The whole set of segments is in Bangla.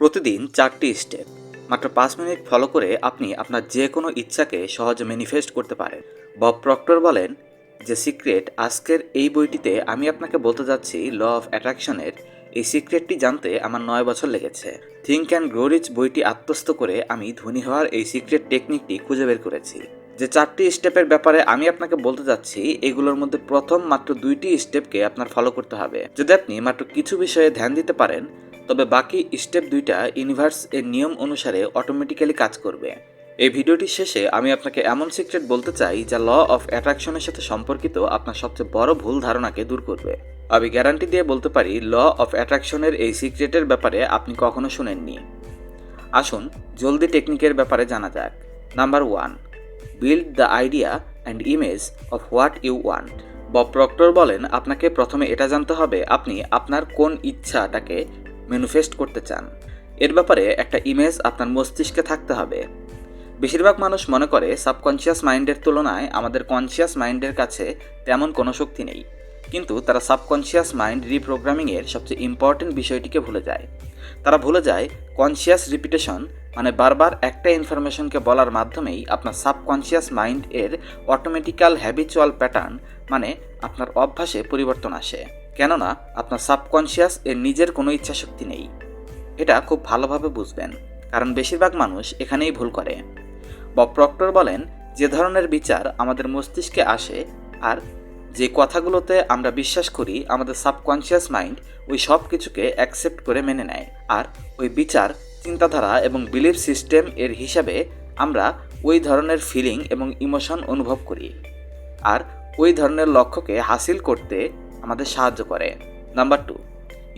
প্রতিদিন চারটি স্টেপ মাত্র পাঁচ মিনিট ফলো করে আপনি আপনার যে কোনো ইচ্ছাকে সহজে ম্যানিফেস্ট করতে পারেন। বব প্রক্টর বলেন যে, সিক্রেট, আজকের এই বইটিতে আমি আপনাকে বলতে যাচ্ছি ল অফ অ্যাট্রাকশনের এই সিক্রেটটি জানতে আমার নয় বছর লেগেছে। থিঙ্ক অ্যান্ড গ্রো রিচ বইটি আত্মস্থ করে আমি ধনী হওয়ার এই সিক্রেট টেকনিকটি খুঁজে বের করেছি। যে, চারটি স্টেপের ব্যাপারে আমি আপনাকে বলতে যাচ্ছি, এগুলোর মধ্যে প্রথম মাত্র দুইটি স্টেপকে আপনার ফলো করতে হবে। যদি আপনি মাত্র কিছু বিষয়ে ধ্যান দিতে পারেন তবে বাকি স্টেপ দুইটা ইউনিভার্স এর নিয়ম অনুসারে অটোমেটিক্যালি কাজ করবে। এই ভিডিওটির শেষে আমি আপনাকে এমন সিক্রেট বলতে চাই যা ল অফ অ্যাট্রাকশনের সাথে সম্পর্কিত আপনার সবচেয়ে বড় ভুল ধারণাকে দূর করবে। আমি গ্যারান্টি দিয়ে বলতে পারি, ল অফ অ্যাট্রাকশনের এই সিক্রেটের ব্যাপারে আপনি কখনো শুনেননি। আসুন, জলদি টেকনিকের ব্যাপারে জানা যাক। Number one build the idea and image of what you want Bob Proctor বলেন, আপনাকে প্রথমে এটা জানতে হবে, আপনি আপনার কোন ইচ্ছাটাকে ম্যানিফেস্ট করতে চান। এর ব্যাপারে একটা ইমেজ আপনার মস্তিষ্কে থাকতে হবে। বেশিরভাগ মানুষ মনে করে সাবকনশিয়াস মাইন্ডের তুলনায় আমাদের কনশিয়াস মাইন্ডের কাছে তেমন কোনো শক্তি নেই। কিন্তু তারা সাবকনশিয়াস মাইন্ড রিপ্রোগ্রামিংয়ের সবচেয়ে ইম্পর্টেন্ট বিষয়টিকে ভুলে যায়। তারা ভুলে যায় কনশিয়াস রিপিটেশন মানে বারবার একটা ইনফরমেশনকে বলার মাধ্যমেই আপনার সাবকনশিয়াস মাইন্ড এর অটোমেটিক্যাল হ্যাবিচুয়াল প্যাটার্ন মানে আপনার অভ্যাসে পরিবর্তন আসে। কেননা আপনার সাবকনশিয়াস এর নিজের কোনো ইচ্ছাশক্তি নেই। এটা খুব ভালোভাবে বুঝবেন, কারণ বেশিরভাগ মানুষ এখানেই ভুল করে। বব প্রক্টর বলেন, যে ধরনের বিচার আমাদের মস্তিষ্কে আসে, আর যে কথাগুলোতে আমরা বিশ্বাস করি, আমাদের সাবকনশিয়াস মাইন্ড ওই সব কিছুকে অ্যাকসেপ্ট করে মেনে নেয়। আর ওই বিচার, চিন্তাধারা এবং বিলিফ সিস্টেম এর হিসাবে আমরা ওই ধরনের ফিলিং এবং ইমোশন অনুভব করি। আর ওই ধরনের লক্ষ্যকে হাসিল করতে আমাদের সাহায্য করে। Number two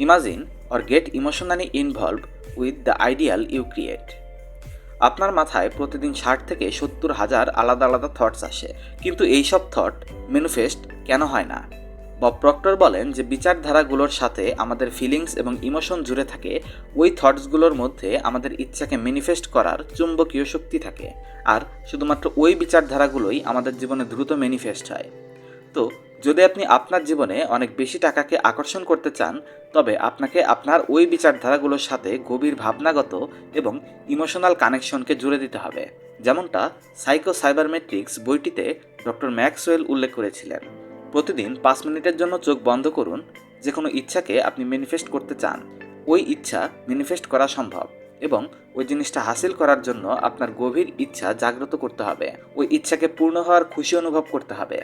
imagine or get emotionally involve with the ideal you create আপনার মাথায় প্রতিদিন ষাট থেকে সত্তর হাজার আলাদা আলাদা থটস আসে, কিন্তু এই সব থট ম্যানিফেস্ট কেন হয় না? বব প্রক্টর বলেন যে বিচারধারাগুলোর সাথে আমাদের ফিলিংস এবং ইমোশন জুড়ে থাকে, ওই থটসগুলোর মধ্যে আমাদের ইচ্ছাকে ম্যানিফেস্ট করার চুম্বকীয় শক্তি থাকে, আর শুধুমাত্র ওই বিচারধারাগুলোই আমাদের জীবনে দ্রুত ম্যানিফেস্ট হয়। তো যদি আপনি আপনার জীবনে অনেক বেশি টাকাকে আকর্ষণ করতে চান, তবে আপনাকে আপনার ওই বিচারধারাগুলোর সাথে গভীর ভাবনাগত এবং ইমোশনাল কানেকশনকে জুড়ে দিতে হবে। যেমনটা সাইকো সাইবারমেট্রিক্স বইটিতে ডক্টর ম্যাক্সওয়েল উল্লেখ করেছিলেন। প্রতিদিন পাঁচ মিনিটের জন্য চোখ বন্ধ করুন যে কোনো ইচ্ছাকে আপনি ম্যানিফেস্ট করতে চান। ওই ইচ্ছা ম্যানিফেস্ট করা সম্ভব এবং ওই জিনিসটা হাসিল করার জন্য আপনার গভীর ইচ্ছা জাগ্রত করতে হবে। ওই ইচ্ছাকে পূর্ণ হওয়ার খুশি অনুভব করতে হবে।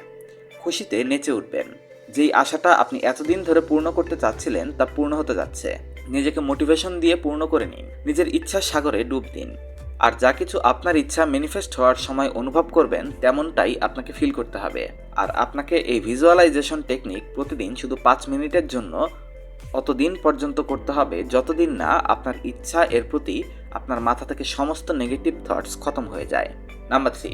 খুশিতে নেচে উঠবেন। যেই আশাটা আপনি এতদিন ধরে পূর্ণ করতে চাচ্ছিলেন, তা পূর্ণ হতে যাচ্ছে। নিজেকে মোটিভেশন দিয়ে পূর্ণ করে নিন। নিজের ইচ্ছার সাগরে ডুব দিন। আর যা কিছু আপনার ইচ্ছা ম্যানিফেস্ট হওয়ার সময় অনুভব করবেন, তেমনটাই আপনাকে ফিল করতে হবে। আর আপনাকে এই ভিজুয়ালাইজেশন টেকনিক প্রতিদিন শুধু পাঁচ মিনিটের জন্য অতদিন পর্যন্ত করতে হবে, যতদিন না আপনার ইচ্ছা এর প্রতি আপনার মাথা থেকে সমস্ত নেগেটিভ থটস খতম হয়ে যায়। Number three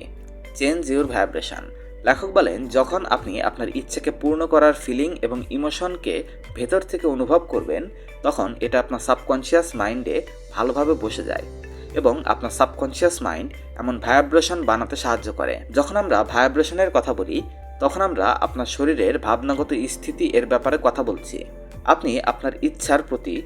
change your vibration লেখক বলেন, যখন আপনি আপনার ইচ্ছাকে পূর্ণ করার ফিলিং এবং ইমোশনকে ভেতর থেকে অনুভব করবেন, তখন এটা আপনার সাবকনশিয়াস মাইন্ডে ভালোভাবে বসে যায় এবং আপনার সাবকনশিয়াস মাইন্ড এমন ভাইব্রেশন বানাতে সাহায্য করে। যখন আমরা ভাইব্রেশনের কথা বলি, তখন আমরা আপনার শরীরের ভাবনাগত স্থিতি এর ব্যাপারে কথা বলছি। আপনি আপনার ইচ্ছার প্রতি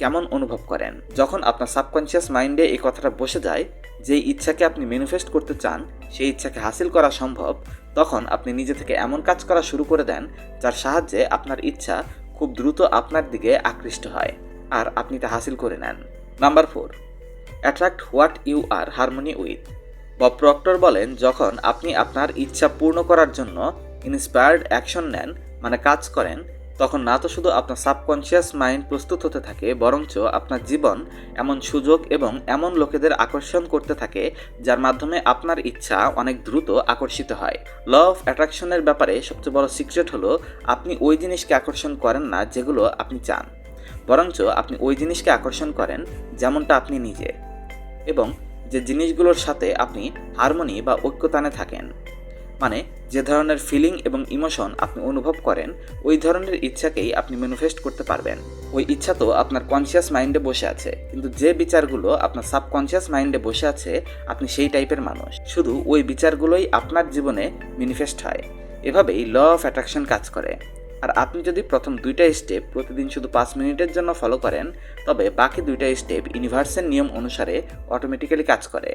কেমন অনুভব করেন? যখন আপনার সাবকনশিয়াস মাইন্ডে এই কথাটা বসে যায় যে ইচ্ছাকে আপনি ম্যানিফেস্ট করতে চান, সেই ইচ্ছাকে হাসিল করা সম্ভব তখন আপনি নিজে থেকে এমন কাজ করা শুরু করে দেন যার সাহায্যে আপনার ইচ্ছা খুব দ্রুত আপনার দিকে আকৃষ্ট হয় আর আপনি তা হাসিল করে নেন। Number four, attract what you are harmony with. Bob Proctor বলেন, যখন আপনি আপনার ইচ্ছা পূর্ণ করার জন্য ইন্সপায়ার্ড অ্যাকশন নেন মানে কাজ করেন তখন না তো শুধু আপনার সাবকনশিয়াস মাইন্ড প্রস্তুত হতে থাকে, বরঞ্চ আপনার জীবন এমন সুযোগ এবং এমন লোকেদের আকর্ষণ করতে থাকে, যার মাধ্যমে আপনার ইচ্ছা অনেক দ্রুত আকর্ষিত হয়। ল অফ অ্যাট্রাকশনের ব্যাপারে সবচেয়ে বড় সিক্রেট হলো, আপনি ওই জিনিসকে আকর্ষণ করেন না যেগুলো আপনি চান। বরঞ্চ আপনি ওই জিনিসকে আকর্ষণ করেন যেমনটা আপনি নিজে। এবং যে জিনিসগুলোর সাথে আপনি হারমোনি বা ঐক্যতানে থাকেন। মানে যে ধরনের ফিলিং এবং ইমোশন আপনি অনুভব করেন, ওই ধরনের ইচ্ছাকেই আপনি ম্যানিফেস্ট করতে পারবেন। ওই ইচ্ছা তো আপনার কনসিয়াস মাইন্ডে বসে আছে, কিন্তু যে বিচারগুলো আপনার সাবকনসিয়াস মাইন্ডে বসে আছে, আপনি সেই টাইপের মানুষ। শুধু ওই বিচারগুলোই আপনার জীবনে ম্যানিফেস্ট হয়। এভাবেই ল অফ অ্যাট্রাকশন কাজ করে। আর আপনি যদি প্রথম দুইটা স্টেপ প্রতিদিন শুধু পাঁচ মিনিটের জন্য ফলো করেন, তবে বাকি দুইটা স্টেপ ইউনিভার্সের নিয়ম অনুসারে অটোমেটিক্যালি কাজ করে।